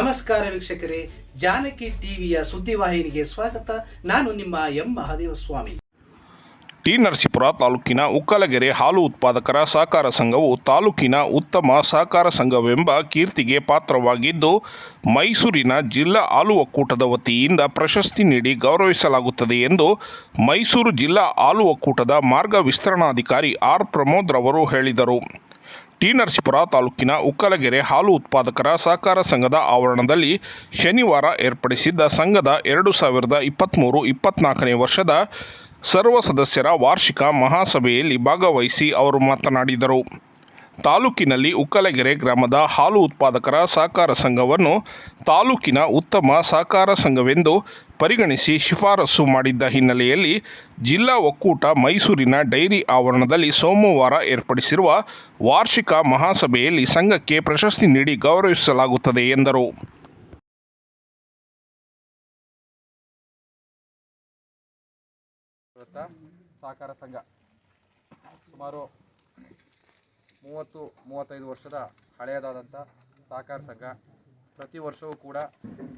ನಮಸ್ಕಾರ ವೀಕ್ಷಕರೇ, ಜಾನಕಿ ಟಿವಿಯ ಸುದ್ದಿವಾಹಿನಿಗೆ ಸ್ವಾಗತ. ನಾನು ನಿಮ್ಮ ಎಂ. ಮಹಾದೇವ ಸ್ವಾಮಿ ಟಿ. ನರಸೀಪುರ ತಾಲೂಕಿನ ಉಕ್ಕಲಗೆರೆ ಹಾಲು ಉತ್ಪಾದಕರ ಸಹಕಾರ ಸಂಘವು ತಾಲೂಕಿನ ಉತ್ತಮ ಸಹಕಾರ ಸಂಘವೆಂಬ ಕೀರ್ತಿಗೆ ಪಾತ್ರವಾಗಿದ್ದು, ಮೈಸೂರಿನ ಜಿಲ್ಲಾ ಹಾಲು ಒಕ್ಕೂಟದ ವತಿಯಿಂದ ಪ್ರಶಸ್ತಿ ನೀಡಿ ಗೌರವಿಸಲಾಗುತ್ತದೆ ಎಂದು ಮೈಸೂರು ಜಿಲ್ಲಾ ಹಾಲು ಒಕ್ಕೂಟದ ಮಾರ್ಗ ವಿಸ್ತರಣಾಧಿಕಾರಿ ಆರ್. ಪ್ರಮೋದ್ ರವರು ಹೇಳಿದರು. ಟಿ ನರಸೀಪುರ ತಾಲೂಕಿನ ಉಕ್ಕಲಗೆರೆ ಹಾಲು ಉತ್ಪಾದಕರ ಸಹಕಾರ ಸಂಘದ ಆವರಣದಲ್ಲಿ ಶನಿವಾರ ಏರ್ಪಡಿಸಿದ್ದ ಸಂಘದ ಎರಡು ಸಾವಿರದ ಇಪ್ಪತ್ತ್ಮೂರು ಇಪ್ಪತ್ತ್ನಾಲ್ಕನೇ ವರ್ಷದ ಸರ್ವ ಸದಸ್ಯರ ವಾರ್ಷಿಕ ಮಹಾಸಭೆಯಲ್ಲಿ ಭಾಗವಹಿಸಿ ಅವರು ಮಾತನಾಡಿದರು. ತಾಲೂಕಿನಲ್ಲಿ ಉಕ್ಕಲಗೆರೆ ಗ್ರಾಮದ ಹಾಲು ಉತ್ಪಾದಕರ ಸಹಕಾರ ಸಂಘವನ್ನು ತಾಲೂಕಿನ ಉತ್ತಮ ಸಹಕಾರ ಸಂಘವೆಂದು ಪರಿಗಣಿಸಿ ಶಿಫಾರಸು ಮಾಡಿದ್ದ ಹಿನ್ನೆಲೆಯಲ್ಲಿ ಜಿಲ್ಲಾ ಒಕ್ಕೂಟ ಮೈಸೂರಿನ ಡೈರಿ ಆವರಣದಲ್ಲಿ ಸೋಮವಾರ ಏರ್ಪಡಿಸಿರುವ ವಾರ್ಷಿಕ ಮಹಾಸಭೆಯಲ್ಲಿ ಸಂಘಕ್ಕೆ ಪ್ರಶಸ್ತಿ ನೀಡಿ ಗೌರವಿಸಲಾಗುತ್ತದೆ ಎಂದರು. ಸಹಕಾರ ಸಂಘ ಸುಮಾರು ಮೂವತ್ತು ಮೂವತ್ತೈದು ವರ್ಷದ ಹಳೆಯದಾದಂಥ ಸಹಕಾರ ಸಂಘ. ಪ್ರತಿ ವರ್ಷವೂ ಕೂಡ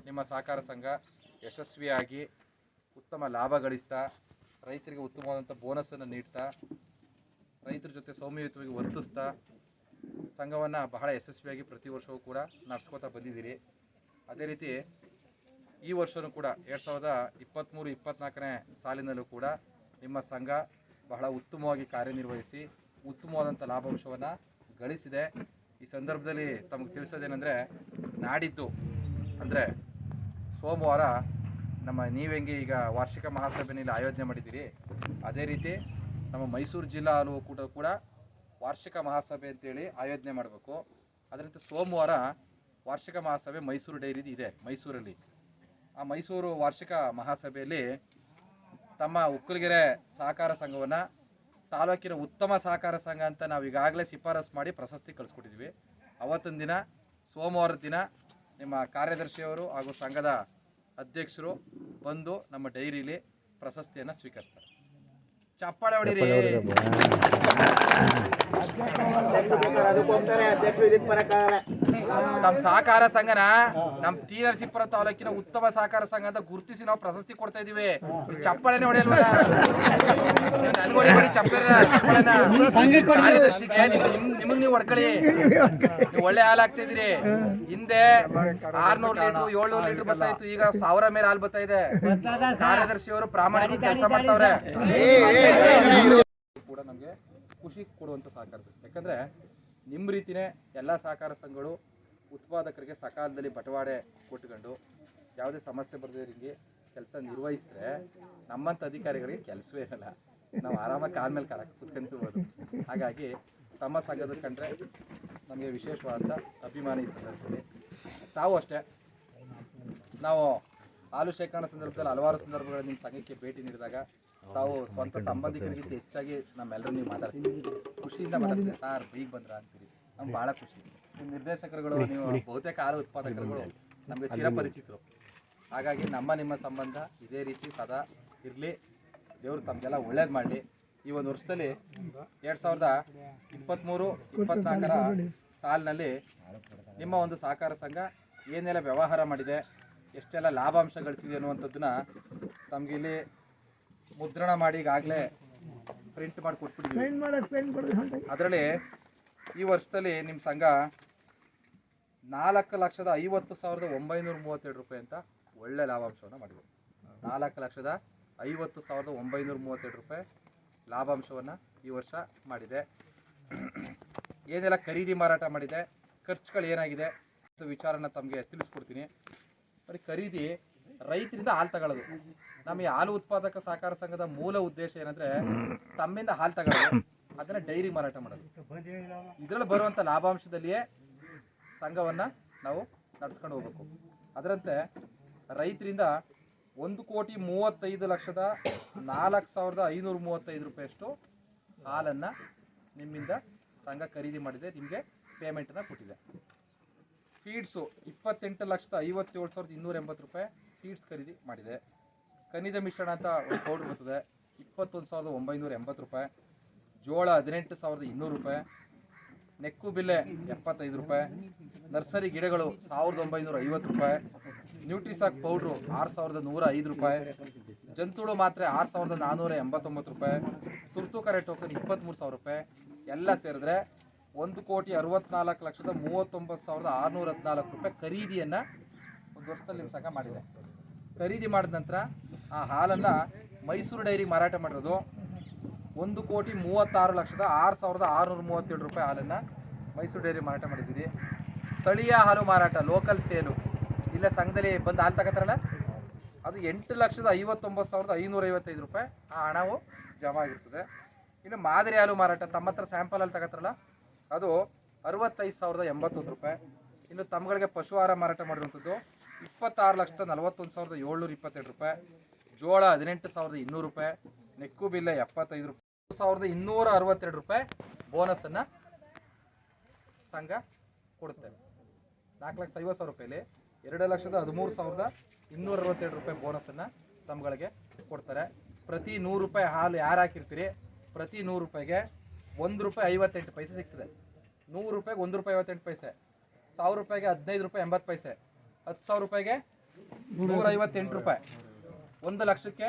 ನಿಮ್ಮ ಸಹಕಾರ ಸಂಘ ಯಶಸ್ವಿಯಾಗಿ ಉತ್ತಮ ಲಾಭ ಗಳಿಸ್ತಾ, ರೈತರಿಗೆ ಉತ್ತಮವಾದಂಥ ಬೋನಸನ್ನು ನೀಡ್ತಾ, ರೈತರ ಜೊತೆ ಸೌಮ್ಯಯುತವಾಗಿ ವರ್ತಿಸ್ತಾ, ಸಂಘವನ್ನು ಬಹಳ ಯಶಸ್ವಿಯಾಗಿ ಪ್ರತಿ ವರ್ಷವೂ ಕೂಡ ನಡೆಸ್ಕೋತಾ ಬಂದಿದ್ದೀರಿ. ಅದೇ ರೀತಿ ಈ ವರ್ಷವೂ ಕೂಡ ಎರಡು ಸಾವಿರದ ಇಪ್ಪತ್ತ್ಮೂರು ಇಪ್ಪತ್ತ್ನಾಲ್ಕನೇ ಸಾಲಿನಲ್ಲೂ ಕೂಡ ನಿಮ್ಮ ಸಂಘ ಬಹಳ ಉತ್ತಮವಾಗಿ ಕಾರ್ಯನಿರ್ವಹಿಸಿ ಉತ್ತಮವಾದಂಥ ಲಾಭಾಂಶವನ್ನು ಗಳಿಸಿದೆ. ಈ ಸಂದರ್ಭದಲ್ಲಿ ತಮಗೆ ತಿಳಿಸೋದೇನೆಂದರೆ ನಾಡಿದ್ದು ಅಂದರೆ ಸೋಮವಾರ ನಮ್ಮ ನೀವೆಂಗೆ ಈಗ ವಾರ್ಷಿಕ ಮಹಾಸಭೆಯಲ್ಲಿ ಆಯೋಜನೆ ಮಾಡಿದ್ದೀರಿ. ಅದೇ ರೀತಿ ನಮ್ಮ ಮೈಸೂರು ಜಿಲ್ಲಾ ಹಾಲು ಕೂಡ ಕೂಡ ವಾರ್ಷಿಕ ಮಹಾಸಭೆ ಅಂತೇಳಿ ಆಯೋಜನೆ ಮಾಡಬೇಕು. ಅದರಂತೆ ಸೋಮವಾರ ವಾರ್ಷಿಕ ಮಹಾಸಭೆ ಮೈಸೂರು ಡೈರಿದು ಇದೆ, ಮೈಸೂರಲ್ಲಿ. ಆ ಮೈಸೂರು ವಾರ್ಷಿಕ ಮಹಾಸಭೆಯಲ್ಲಿ ತಮ್ಮ ಉಕ್ಕಲಗೆರೆ ಸಹಕಾರ ಸಂಘವನ್ನು ತಾಲೂಕಿನ ಉತ್ತಮ ಸಹಕಾರ ಸಂಘ ಅಂತ ನಾವು ಈಗಾಗಲೇ ಶಿಫಾರಸು ಮಾಡಿ ಪ್ರಶಸ್ತಿ ಕಳಿಸ್ಕೊಟ್ಟಿದ್ವಿ. ಅವತ್ತಿನ ದಿನ ಸೋಮವಾರದ ದಿನ ನಿಮ್ಮ ಕಾರ್ಯದರ್ಶಿಯವರು ಹಾಗೂ ಸಂಘದ ಅಧ್ಯಕ್ಷರು ಬಂದು ನಮ್ಮ ಡೈರಿಲಿ ಪ್ರಶಸ್ತಿಯನ್ನು ಸ್ವೀಕರಿಸ್ತಾರೆ. ಚಪ್ಪಾಳೆ ಹೊಡೀರಿ. ನಮ್ಮ ಸಹಕಾರ ಸಂಘನ ನಮ್ ಟಿ ನರಸೀಪುರ ತಾಲೂಕಿನ ಉತ್ತಮ ಸಹಕಾರ ಸಂಘ ಅಂತ ಗುರುತಿಸಿ ನಾವು ಪ್ರಶಸ್ತಿ ಕೊಡ್ತಾ ಇದೀವಿ ಚಪ್ಪಾಳೆನೇ ನಿಮಗ್ ನೀವು ಹೊಡ್ಕೊಳ್ಳಿ ಒಳ್ಳೆ ಹಾಲು ಆಗ್ತಾ ಇದೀರಿ ಹಿಂದೆ ಆರ್ನೂರ್ ಲೀಟರ್ ಏಳ್ನೂರ್ ಲೀಟರ್ ಬರ್ತಾ ಇತ್ತು ಈಗ ಸಾವಿರ ಮೇಲೆ ಹಾಲು ಬರ್ತಾ ಇದೆ ಕಾರ್ಯದರ್ಶಿಯವರು ಪ್ರಾಮಾಣಿಕ ಕೆಲಸ ಮಾಡ್ತಾವ್ರೆ ಖುಷಿ ಕೊಡುವಂಥ ಸಹಕಾರ ಸಂಘ. ಯಾಕಂದರೆ ನಿಮ್ಮ ರೀತಿನೇ ಎಲ್ಲ ಸಹಕಾರ ಸಂಘಗಳು ಉತ್ಪಾದಕರಿಗೆ ಸಕಾಲದಲ್ಲಿ ಬಟವಾಡೆ ಕೊಟ್ಕೊಂಡು ಯಾವುದೇ ಸಮಸ್ಯೆ ಬರದೇ ಕೆಲಸ ನಿರ್ವಹಿಸಿದ್ರೆ ನಮ್ಮಂಥ ಅಧಿಕಾರಿಗಳಿಗೆ ಕೆಲಸವೇ ಇರಲ್ಲ. ನಾವು ಆರಾಮಾಗಿ ಕಾಲ ಮೇಲೆ ಕಾಲ ಕುತ್ಕೊಂಡಿರ್ಬೋದು. ಹಾಗಾಗಿ ತಮ್ಮ ಸಂಘದ ಕಂಡ್ರೆ ನಮಗೆ ವಿಶೇಷವಾದ ಅಭಿಮಾನ ಸಂದರ್ಭದಲ್ಲಿ. ತಾವು ಅಷ್ಟೇ. ನಾವು ಹಾಲು ಶೇಖರಣಾ ಸಂದರ್ಭದಲ್ಲಿ ಹಲವಾರು ಸಂದರ್ಭಗಳಲ್ಲಿ ನಿಮ್ಮ ಸಂಘಕ್ಕೆ ಭೇಟಿ ನೀಡಿದಾಗ ತಾವು ಸ್ವಂತ ಸಂಬಂಧಿಕರಿಗಿಂತ ಹೆಚ್ಚಾಗಿ ನಮ್ಮೆಲ್ಲರೂ ನೀವು ಮಾತಾಡ್ತೀವಿ ಖುಷಿಯಿಂದ ಮಾತಾಡ್ತೀವಿ ಸರ್ ಬೀಗ್ ಬಂದ್ರ? ಅಂತೀರಿ. ನಮ್ಗೆ ಭಾಳ ಖುಷಿ. ನಿಮ್ಮ ನಿರ್ದೇಶಕರುಗಳು ನೀವು ಬಹುತೇಕ ಹಾಲು ಉತ್ಪಾದಕರುಗಳು ನಮಗೆ ಚಿರಪರಿಚಿತರು. ಹಾಗಾಗಿ ನಮ್ಮ ನಿಮ್ಮ ಸಂಬಂಧ ಇದೇ ರೀತಿ ಸದಾ ಇರಲಿ. ದೇವರು ತಮಗೆಲ್ಲ ಒಳ್ಳೇದು ಮಾಡಲಿ. ಈ ಒಂದು ವರ್ಷದಲ್ಲಿ ಎರಡು ಸಾವಿರದ ಇಪ್ಪತ್ತ್ಮೂರು ಇಪ್ಪತ್ನಾಲ್ಕರ ಸಾಲಿನಲ್ಲಿ ನಿಮ್ಮ ಒಂದು ಸಹಕಾರ ಸಂಘ ಏನೆಲ್ಲ ವ್ಯವಹಾರ ಮಾಡಿದೆ ಎಷ್ಟೆಲ್ಲ ಲಾಭಾಂಶ ಗಳಿಸಿದೆ ಅನ್ನುವಂಥದ್ದನ್ನ ತಮಗಿಲ್ಲಿ ಇಲ್ಲಿ ಮುದ್ರಣ ಮಾಡಿ ಈಗಾಗಲೇ ಪ್ರಿಂಟ್ ಮಾಡಿ ಕೊಟ್ಬಿಟ್ಟಿದ್ದೀವಿ. ಅದರಲ್ಲಿ ಈ ವರ್ಷದಲ್ಲಿ ನಿಮ್ಮ ಸಂಘ ನಾಲ್ಕು ಲಕ್ಷದ ಐವತ್ತು ಸಾವಿರದ ಒಂಬೈನೂರ ಮೂವತ್ತೆರಡು ರೂಪಾಯಿ ಅಂತ ಒಳ್ಳೆ ಲಾಭಾಂಶವನ್ನು ಮಾಡಿದೆ ನಾಲ್ಕು ಲಕ್ಷದ ಐವತ್ತು ಸಾವಿರದ ಒಂಬೈನೂರ ಮೂವತ್ತೆರಡು ರೂಪಾಯಿ ಲಾಭಾಂಶವನ್ನು ಈ ವರ್ಷ ಮಾಡಿದೆ. ಏನೆಲ್ಲ ಖರೀದಿ ಮಾರಾಟ ಮಾಡಿದೆ ಖರ್ಚುಗಳು ಏನಾಗಿದೆ ಅಂತ ವಿಚಾರನ ತಮಗೆ ತಿಳಿಸ್ಕೊಡ್ತೀನಿ. ಬರೀ ಖರೀದಿ ರೈತರಿಂದ ಹಾಲು ತಗೊಳ್ಳೋದು. ನಮ್ಮ ಈ ಹಾಲು ಉತ್ಪಾದಕ ಸಹಕಾರ ಸಂಘದ ಮೂಲ ಉದ್ದೇಶ ಏನಂದ್ರೆ ತಮ್ಮಿಂದ ಹಾಲು ತಗೊಳ್ಳೋದು, ಅದನ್ನ ಡೈರಿ ಮಾರಾಟ ಮಾಡೋದು. ಇದರಲ್ಲಿ ಬರುವಂತ ಲಾಭಾಂಶದಲ್ಲಿಯೇ ಸಂಘವನ್ನ ನಾವು ನಡ್ಸ್ಕೊಂಡು ಹೋಗ್ಬೇಕು. ಅದರಂತೆ ರೈತರಿಂದ ಒಂದು ಕೋಟಿ ಮೂವತ್ತೈದು ಲಕ್ಷದ ನಾಲ್ಕು ಸಾವಿರದ ಐನೂರ ಮೂವತ್ತೈದು ರೂಪಾಯಿಯಷ್ಟು ಹಾಲನ್ನು ನಿಮ್ಮಿಂದ ಸಂಘ ಖರೀದಿ ಮಾಡಿದೆ, ನಿಮಗೆ ಪೇಮೆಂಟನ್ನು ಕೊಟ್ಟಿದೆ. ಫೀಡ್ಸು ಇಪ್ಪತ್ತೆಂಟು ಲಕ್ಷದ ಐವತ್ತೇಳು ಸಾವಿರದ ಇನ್ನೂರ ಎಂಬತ್ತು ರೂಪಾಯಿ ಫೀಡ್ಸ್ ಖರೀದಿ ಮಾಡಿದೆ. ಖನಿಜ ಮಿಶ್ರಣ ಅಂತ ಒಂದು ಪೌಡ್ರ್ ಬರ್ತದೆ. ಇಪ್ಪತ್ತೊಂದು ಸಾವಿರದ ಒಂಬೈನೂರ ಎಂಬತ್ತು ರೂಪಾಯಿ. ಜೋಳ ಹದಿನೆಂಟು ಸಾವಿರದ ಇನ್ನೂರು ರೂಪಾಯಿ. ನೆಕ್ಕು ಬಿಲ್ಲೆ ಎಪ್ಪತ್ತೈದು ರೂಪಾಯಿ. ನರ್ಸರಿ ಗಿಡಗಳು ಸಾವಿರದ ಒಂಬೈನೂರ ಐವತ್ತು ರೂಪಾಯಿ. ನ್ಯೂಟ್ರಿಸಾಕ್ ಪೌಡ್ರು ಆರು ಸಾವಿರದ ನೂರ ಐದು ರೂಪಾಯಿ. ಜಂತುಳು ಮಾತ್ರೆ ಆರು ಸಾವಿರದ ನಾನ್ನೂರ ಎಂಬತ್ತೊಂಬತ್ತು ರೂಪಾಯಿ. ತುರ್ತು ಕರೆ ಟೋಕನ್ ಇಪ್ಪತ್ತ್ಮೂರು ಸಾವಿರ ರೂಪಾಯಿ. ಎಲ್ಲ ಸೇರಿದ್ರೆ ಒಂದು ಕೋಟಿ ಅರವತ್ನಾಲ್ಕು ಲಕ್ಷದ ಮೂವತ್ತೊಂಬತ್ತು ಸಾವಿರದ ಆರುನೂರ ಹದಿನಾಲ್ಕು ರೂಪಾಯಿ ಖರೀದಿಯನ್ನು ಒಂದು ಮಾಡಿದೆ. ಖರೀದಿ ಮಾಡಿದ ನಂತರ ಆ ಹಾಲನ್ನು ಮೈಸೂರು ಡೈರಿಗೆ ಮಾರಾಟ ಮಾಡಿರೋದು. ಒಂದು ಕೋಟಿ ಮೂವತ್ತಾರು ಲಕ್ಷದ ಆರು ಸಾವಿರದ ಆರುನೂರ ಮೂವತ್ತೇಳು ರೂಪಾಯಿ ಹಾಲನ್ನು ಮೈಸೂರು ಡೈರಿ ಮಾರಾಟ ಮಾಡಿದ್ದೀರಿ. ಸ್ಥಳೀಯ ಹಾಲು ಮಾರಾಟ ಲೋಕಲ್ ಸೇಲು ಇಲ್ಲ ಸಂಘದಲ್ಲಿ ಬಂದು ಹಾಲು ತಗೋತಾರಲ್ಲ? ಅದು ಎಂಟು ಲಕ್ಷದ ಐವತ್ತೊಂಬತ್ತು ಸಾವಿರದ ಐನೂರ ಐವತ್ತೈದು ರೂಪಾಯಿ ಆ ಹಣವು ಜಮಾ ಆಗಿರ್ತದೆ. ಇನ್ನು ಮಾದರಿ ಹಾಲು ಮಾರಾಟ, ತಮ್ಮ ಹತ್ರ ಸ್ಯಾಂಪಲಲ್ಲಿ ತಗೋತಾರಲ್ಲ, ಅದು ಅರವತ್ತೈದು ಸಾವಿರದ ಎಂಬತ್ತೊಂದು ರೂಪಾಯಿ. ಇನ್ನು ತಮ್ಮಗಳಿಗೆ ಪಶು ಆಹಾರ ಮಾರಾಟ ಮಾಡಿರುವಂಥದ್ದು ಇಪ್ಪತ್ತಾರು ಲಕ್ಷದ ನಲವತ್ತೊಂದು ಸಾವಿರದ ಏಳ್ನೂರ ಇಪ್ಪತ್ತೆರಡು ರೂಪಾಯಿ, ಜೋಳ ಹದಿನೆಂಟು ಸಾವಿರದ ಇನ್ನೂರು ರೂಪಾಯಿ, ನೆಕ್ಕು ಬಿಲ್ಲ ಎಪ್ಪತ್ತೈದು ರೂಪಾಯಿ. ಸಾವಿರದ ಇನ್ನೂರ ಅರವತ್ತೆರಡು ರೂಪಾಯಿ ಬೋನಸನ್ನು ಸಂಘ ಕೊಡುತ್ತೆ. ನಾಲ್ಕು ಲಕ್ಷದ ಐವತ್ತು ಸಾವಿರ ರೂಪಾಯಿಲಿ ಎರಡು ಲಕ್ಷದ ಹದಿಮೂರು ಸಾವಿರದ ಇನ್ನೂರ ಅರವತ್ತೆರಡು ರೂಪಾಯಿ ಬೋನಸನ್ನು ತಮ್ಮಗಳಿಗೆ ಕೊಡ್ತಾರೆ. ಪ್ರತಿ ನೂರು ರೂಪಾಯಿ ಹಾಲು ಯಾರು ಹಾಕಿರ್ತೀರಿ? ಪ್ರತಿ ನೂರು ರೂಪಾಯಿಗೆ ಒಂದು ರೂಪಾಯಿ ಐವತ್ತೆಂಟು ಪೈಸೆ ಸಿಗ್ತದೆ. ನೂರು ರೂಪಾಯಿಗೆ ಒಂದು ರೂಪಾಯಿ ಐವತ್ತೆಂಟು ಪೈಸೆ, ಸಾವಿರ ರೂಪಾಯಿಗೆ ಹದಿನೈದು ರೂಪಾಯಿ ಎಂಬತ್ತು ಪೈಸೆ ಹತ್ತು ಸಾವಿರ ರೂಪಾಯಿಗೆ ನೂರ ಐವತ್ತೆಂಟು ರೂಪಾಯಿ. ಒಂದು ಲಕ್ಷಕ್ಕೆ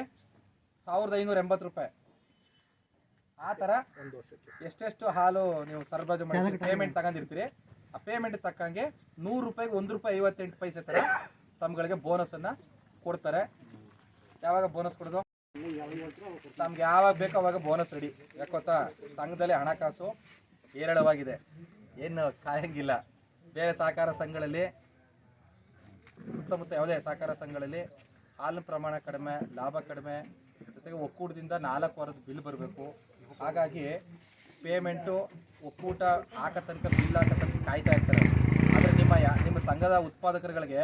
ಸಾವಿರದ ಐನೂರ ಎಂಬತ್ತು ರೂಪಾಯಿ. ಆ ಥರ ಎಷ್ಟೆಷ್ಟು ಹಾಲು ನೀವು ಸರಬರಾಜು ಮಾಡಿ ಪೇಮೆಂಟ್ ತಗೊಂಡಿರ್ತೀರಿ. ಆ ಪೇಮೆಂಟ್ ತಕ್ಕಂಗೆ ನೂರು ರೂಪಾಯಿಗೆ ಒಂದು ರೂಪಾಯಿ ಐವತ್ತೆಂಟು ಪೈಸೆ ಥರ ತಮ್ಗಳಿಗೆ ಬೋನಸನ್ನು ಕೊಡ್ತಾರೆ. ಯಾವಾಗ ಬೋನಸ್ ಕೊಡೋದು? ತಮ್ಗೆ ಯಾವಾಗ ಬೇಕೋ ಅವಾಗ ಬೋನಸ್ ರೆಡಿ ಯಾಕೊತ್ತಾ ಸಂಘದಲ್ಲಿ ಹಣಕಾಸು ಹೇರಳವಾಗಿದೆ. ಏನು ಕಾಯಂಗಿಲ್ಲ. ಬೇರೆ ಸಹಕಾರ ಸಂಘಗಳಲ್ಲಿ ಸುತ್ತಮುತ್ತ ಯಾವುದೇ ಸಹಕಾರ ಸಂಘಗಳಲ್ಲಿ ಹಾಲಿನ ಪ್ರಮಾಣ ಕಡಿಮೆ, ಲಾಭ ಕಡಿಮೆ, ಜೊತೆಗೆ ಒಕ್ಕೂಟದಿಂದ ನಾಲ್ಕು ವಾರದ ಬಿಲ್ ಬರಬೇಕು. ಹಾಗಾಗಿ ಪೇಮೆಂಟು ಒಕ್ಕೂಟ ಹಾಕೋ ತನಕ ಬಿಲ್ ಹಾಕೋ ತನಕ ಕಾಯ್ತಾ ಇರ್ತಾರೆ. ಆದರೆ ನಿಮ್ಮ ನಿಮ್ಮ ಸಂಘದ ಉತ್ಪಾದಕರುಗಳಿಗೆ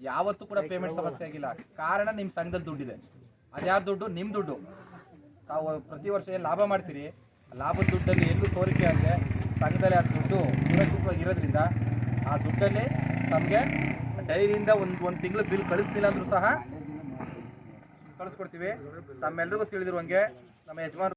ಯಾವತ್ತೂ ಕೂಡ ಪೇಮೆಂಟ್ ಸಮಸ್ಯೆ ಆಗಿಲ್ಲ. ಕಾರಣ ನಿಮ್ಮ ಸಂಘದಲ್ಲಿ ದುಡ್ಡಿದೆ. ಅದ್ಯಾರ ದುಡ್ಡು? ನಿಮ್ಮ ದುಡ್ಡು. ತಾವು ಪ್ರತಿ ವರ್ಷ ಏನು ಲಾಭ ಮಾಡ್ತೀರಿ? ಲಾಭದ ದುಡ್ಡಲ್ಲಿ ಎಲ್ಲೂ ಸೋರಿಕೆ ಆಗಿದೆ ಸಂಘದಲ್ಲಿ ಆ ದುಡ್ಡು ಸುರಕ್ಷಿತವಾಗಿ ಇರೋದ್ರಿಂದ ಆ ದುಡ್ಡಲ್ಲಿ ತಮಗೆ ಡೈರಿಯಿಂದ ಒಂದು ಒಂದು ತಿಂಗಳು ಬಿಲ್ ಕಳಿಸ್ತಿಲ್ಲ ಅಂದ್ರೂ ಸಹ ಕಳಿಸ್ಕೊಡ್ತೀವಿ. ತಮ್ಮೆಲ್ರಿಗೂ ತಿಳಿದಿರುವಂಗೆ ನಮ್ಮ ಯಜಮಾನ್